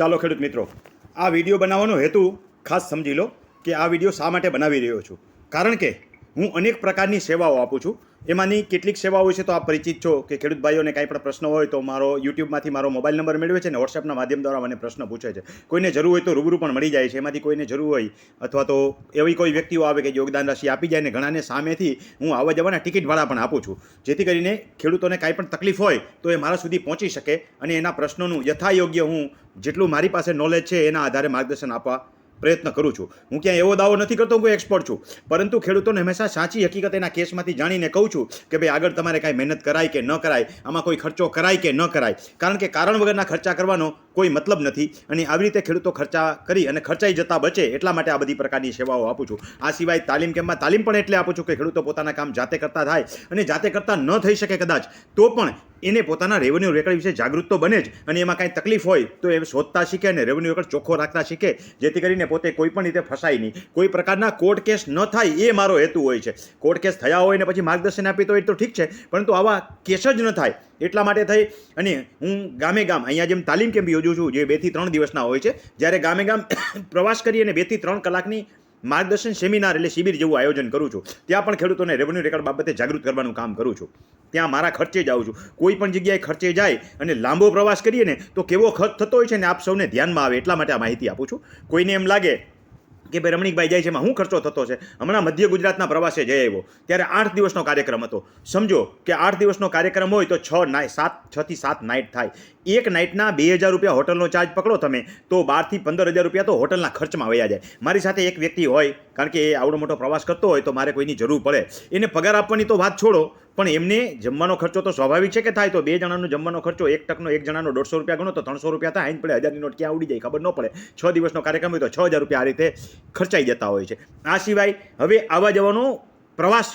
ચાલો ખેડૂત મિત્રો, આ વીડિયો બનાવવાનો હેતુ ખાસ સમજી લો કે આ વીડિયો શા માટે બનાવી રહ્યો છું. કારણ કે હું અનેક પ્રકારની સેવાઓ આપું છું. એમાંની કેટલીક સેવાઓ છે તો આપ પરિચિત છો કે ખેડૂત ભાઈઓને કાંઈ પણ પ્રશ્ન હોય તો મારો યુટ્યુબમાંથી મારો મોબાઈલ નંબર મેળવે છે ને વોટ્સએપના માધ્યમ દ્વારા મને પ્રશ્ન પૂછે છે. કોઈને જરૂર હોય તો રૂબરૂ પણ મળી જાય છે. એમાંથી કોઈને જરૂર હોય અથવા તો એવી કોઈ વ્યક્તિઓ આવે કે યોગદાન રાશિ આપી જાય ને ઘણાને સામેથી હું આવવા જવાના ટિકિટ ભાડા પણ આપું છું. જેથી કરીને ખેડૂતોને કાંઈ પણ તકલીફ હોય તો એ મારા સુધી પહોંચી શકે અને એના પ્રશ્નોનું યથાયોગ્ય હું જેટલું મારી પાસે નોલેજ છે એના આધારે માર્ગદર્શન આપવા પ્રયત્ન કરું છું. હું ક્યાંય એવો દાવો નથી કરતો, હું એક્સપર્ટ છું. પરંતુ ખેડૂતોને હંમેશા સાચી હકીકત એના કેસમાંથી જાણીને કહું છું કે ભાઈ, આગળ તમારે કાંઈ મહેનત કરાય કે ન કરાય, આમાં કોઈ ખર્ચો કરાય કે ન કરાય. કારણ કે કારણ વગરના ખર્ચા કરવાનો કોઈ મતલબ નથી. અને આવી રીતે ખેડૂતો ખર્ચા કરી અને ખર્ચાઈ જતા બચે એટલા માટે આ બધી પ્રકારની સેવાઓ આપું છું. આ સિવાય તાલીમ કેમ્પમાં તાલીમ પણ એટલે આપું છું કે ખેડૂતો પોતાના કામ જાતે કરતા થાય અને જાતે કરતા ન થઈ શકે કદાચ, તો પણ એને પોતાના રેવન્યુ રેકર્ડ વિશે જાગૃત તો બને જ અને એમાં કાંઈ તકલીફ હોય તો એ શોધતા શીખે અને રેવન્યુ રેકર્ડ ચોખ્ખો રાખતા શીખે, જેથી કરીને પોતે કોઈ પણ રીતે ફસાય નહીં. કોઈ પ્રકારના કોર્ટ કેસ ન થાય એ મારો હેતુ હોય છે. કોર્ટ કેસ થયા હોય ને પછી માર્ગદર્શન આપી તો એ તો ઠીક છે, પરંતુ આવા કેસ જ ન થાય. એટલા માટે થઈ. અને હું ગામે ગામ, અહીંયા જેમ તાલીમ કેમ્પ યોજું છું, જે બેથી ત્રણ દિવસના હોય છે, જ્યારે ગામે ગામ પ્રવાસ કરી અને બેથી ત્રણ કલાકની માર્ગદર્શન સેમિનાર એટલે શિબિર જેવું આયોજન કરું છું, ત્યાં પણ ખેડૂતોને રેવન્યુ રેકર્ડ બાબતે જાગૃત કરવાનું કામ કરું છું. ત્યાં મારા ખર્ચે જાઉં છું. કોઈ પણ જગ્યાએ ખર્ચે જાય અને લાંબો પ્રવાસ કરીએ ને, તો કેવો ખર્ચ થતો હોય છે ને, આપ સૌને ધ્યાનમાં આવે એટલા માટે આ માહિતી આપું છું. કોઈને એમ લાગે કે ભાઈ રમણીકભાઈ જાય છે, એમાં શું ખર્ચો થતો છે? હમણાં મધ્ય ગુજરાતના પ્રવાસે જઈ આવ્યો. ત્યારે આઠ દિવસનો કાર્યક્રમ હતો. સમજો કે આઠ દિવસનો કાર્યક્રમ હોય તો છ નાઇટ સાત છથી સાત નાઇટ થાય. એક નાઇટના બે હજાર રૂપિયા હોટલનો ચાર્જ પકડો તમે, તો બારથી પંદર હજાર રૂપિયા તો હોટલના ખર્ચમાં વયા જાય. મારી સાથે એક વ્યક્તિ હોય, કારણ કે એ આવડો મોટો પ્રવાસ કરતો હોય, તો મારે કોઈની જરૂર પડે. એને પગાર આપવાની તો વાત છોડો પણ એમને જમવાનો ખર્ચો તો સ્વાભાવિક છે કે થાય, તો બે જણાનો જમવાનો ખર્ચો, એક ટકનો એક જણાનો દોઢસો રૂપિયા ગણો, તો ત્રણસો રૂપિયા થાય, આઈને પડે હજારની નોટ ક્યાં ઉડી જાય, ખબર ન પડે. છ દિવસનો કાર્યક્રમ હોય તો છ હજાર રૂપિયા આ રીતે ખર્ચાઈ જતા હોય છે. આ સિવાય હવે આવવા જવાનો પ્રવાસ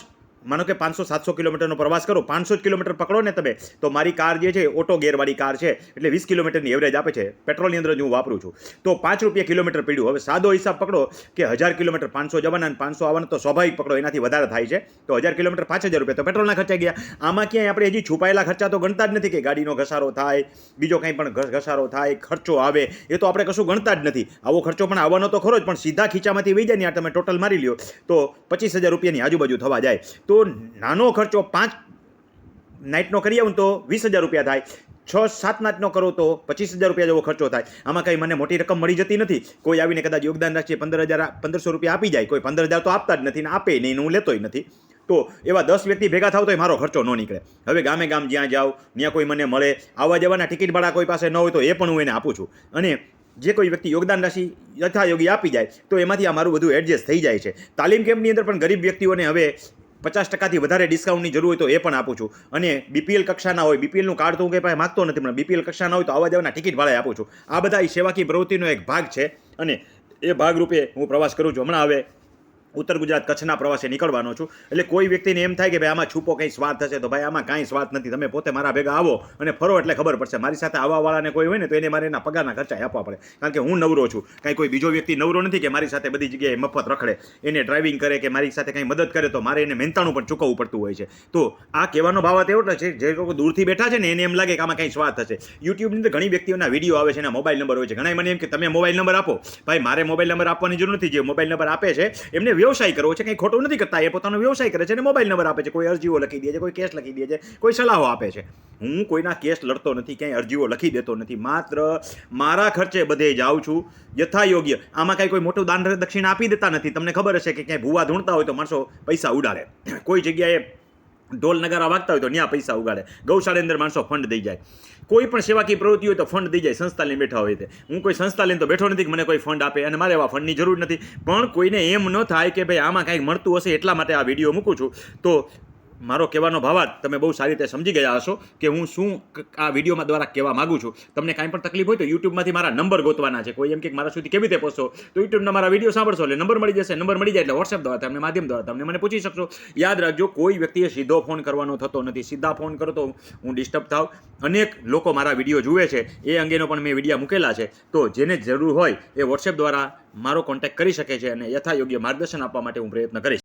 માનો કે પાંચસો, સાતસો કિલોમીટરનો પ્રવાસ કરો, પાંચસો જ કિલોમીટર પકડો ને તમે, તો મારી કાર જે છે ઓટો ગેરવાળી કાર છે, એટલે વીસ કિલોમીટરની એવરેજ આપે છે, પેટ્રોલની અંદર જ હું વાપરું છું. તો પાંચ રૂપિયા કિલોમીટર પીડ્યું. હવે સાદો હિસાબ પકડો કે હજાર કિલોમીટર પાંચસો જવાના અને પાંચસો આવવાના, તો સ્વાભાવિક પકડો, એનાથી વધારે થાય છે. તો હજાર કિલોમીટર પાંચ હજાર રૂપિયા, તો પેટ્રોલના ખર્ચા ગયા. આમાં ક્યાંય આપણે હજી છુપાયેલા ખર્ચા તો ગણતા જ નથી કે ગાડીનો ઘસારો થાય, બીજો કંઈ પણ ઘસારો થાય, ખર્ચો આવે, એ તો આપણે કશું ગણતા જ નથી. આવો ખર્ચો પણ આવવાનો તો ખરો જ, પણ સીધા ખીચામાંથી વહી જાય ને આ તમે ટોટલ મારી લ્યો. તો પચીસ હજાર રૂપિયાની આજુબાજુ થવા જાય. તો નાનો ખર્ચો પાંચ નાઇટનો કરી આવું તો વીસ હજાર રૂપિયા થાય. છ, સાત નાટનો કરો તો પચીસ હજાર રૂપિયા જેવો ખર્ચો થાય. આમાં કંઈ મને મોટી રકમ મળી જતી નથી. કોઈ આવીને કદાચ યોગદાન રાખીએ પંદર હજાર પંદરસો રૂપિયા આપી જાય. કોઈ પંદર હજાર તો આપતા જ નથી ને આપે નહીં હું લેતોય નથી. તો એવા દસ વ્યક્તિ ભેગા થાવ તો મારો ખર્ચો ન નીકળે. હવે ગામે ગામ જ્યાં જાઉં, ત્યાં કોઈ મને મળે, આવવા જવાના ટિકિટ ભાડા કોઈ પાસે ન હોય તો એ પણ હું એને આપું છું. અને જે કોઈ વ્યક્તિ યોગદાન રાશિ યથાયોગી આપી જાય, તો એમાંથી આ મારું બધું એડજસ્ટ થઈ જાય છે. તાલીમ કેમ્પની અંદર પણ ગરીબ વ્યક્તિઓને હવે પચાસ ટકાથી વધારે ડિસ્કાઉન્ટની જરૂર હોય તો એ પણ આપું છું. અને બીપીએલ કક્ષાના હોય, બીપીએલનું કાર્ડ તો હું કંઈ પાસે માગતો નથી, પણ બીપીએલ કક્ષાના હોય તો આવવા જવાના ટિકિટ ભાડે આપું છું. આ બધા એ સેવાકીય પ્રવૃત્તિનો એક ભાગ છે અને એ ભાગરૂપે હું પ્રવાસ કરું છું. હમણાં હવે ઉત્તર ગુજરાત કચ્છના પ્રવાસે નીકળવાનો છું. એટલે કોઈ વ્યક્તિને એમ થાય કે ભાઈ આમાં છુપો કંઈ સ્વાર્થ હશે તો ભાઈ આમાં કાંઈ સ્વાર્થ નથી. તમે પોતે મારા ભેગા આવો અને ફરો એટલે ખબર પડશે. મારી સાથે આવવાવાળાને કોઈ હોય ને તો એને મારે એના પગારના ખર્ચા આપવા પડે. કારણ કે હું નવરો છું. કાંઈ કોઈ બીજો વ્યક્તિ નવરો નથી કે મારી સાથે બધી જગ્યાએ મફત રખડે, એને ડ્રાઇવિંગ કરે કે મારી સાથે કંઈ મદદ કરે તો મારે એને મહેનતાણું પણ ચૂકવવું પડતું હોય છે. તો આ કહેવાનો ભાવ એવો છે, જે લોકો દૂરથી બેઠા છે ને એને એમ લાગે કે આમાં કંઈ સ્વાર્થ હશે યુટ્યુબની અંદર ઘણી વ્યક્તિઓના વીડિયો આવે છે એના મોબાઈલ નંબર હોય છે. ઘણા મને એમ કે તમે મોબાઈલ નંબર આપો. ભાઈ, મારે મોબાઈલ નંબર આપવાની જરૂર નથી. જે મોબાઈલ નંબર આપે છે, એમને વ્યવસાય કરવો છે, કંઈ ખોટું નથી કરતા, એ પોતાનો વ્યવસાય કરે છે અને મોબાઈલ નંબર આપે છે, કોઈ અરજીઓ લખી દે છે, કોઈ કેસ લખી દે છે, કોઈ સલાહો આપે છે. હું કોઈના કેસ લડતો નથી, ક્યાંય અરજીઓ લખી દેતો નથી, માત્ર મારા ખર્ચે બધે જાઉં છું, યથાયોગ્ય. આમાં કાંઈ કોઈ મોટું દાન દક્ષિણા આપી દેતા નથી. તમને ખબર હશે કે ક્યાંય ભૂવા ધૂણતા હોય તો માણસો પૈસા ઉડાડે. કોઈ જગ્યાએ ઢોલ નગારા વાગતા હોય તો ત્યાં પૈસા ઉગાડે. ગૌશાળાની અંદર માણસો ફંડ દઈ જાય. કોઈ પણ સેવાકીય પ્રવૃત્તિ હોય તો ફંડ દઈ જાય સંસ્થા લઈને બેઠા હોય તે. હું કોઈ સંસ્થા લઈને તો બેઠો નથી કે મને કોઈ ફંડ આપે અને મારે એવા ફંડની જરૂર નથી. પણ કોઈને એમ ન થાય કે ભાઈ આમાં કાંઈક મળતું હશે એટલા માટે આ વીડિયો મૂકું છું. તો મારો કહેવાનો ભાવાર્થ તમે બહુ સારી રીતે સમજી ગયા હશો કે હું શું આ વિડીયોમાં દ્વારા કહેવા માગું છું. તમને કાંઈ પણ તકલીફ હોય તો યુટ્યુબમાંથી મારા નંબર ગોતવાના છે. કોઈ એમ કે મારા સુધી કેવી રીતે પહોંચશો? તો યુટ્યુબના મારા વીડિયો સાંભળશો એટલે નંબર મળી જશે. નંબર મળી જાય એટલે વોટ્સએપ દ્વારા તમને માધ્યમ દ્વારા તમને મને પૂછી શકશો. યાદ રાખજો, કોઈ વ્યક્તિએ સીધો ફોન કરવાનો થતો નથી. સીધા ફોન કરો તો હું ડિસ્ટર્બ થાવ અનેક લોકો મારા વીડિયો જુએ છે. એ અંગેનો પણ મેં વીડિયો મૂકેલા છે. તો જેને જરૂર હોય એ વોટ્સએપ દ્વારા મારો કોન્ટેક્ટ કરી શકે છે અને યથાયોગ્ય માર્ગદર્શન આપવા માટે હું પ્રયત્ન કરીશ.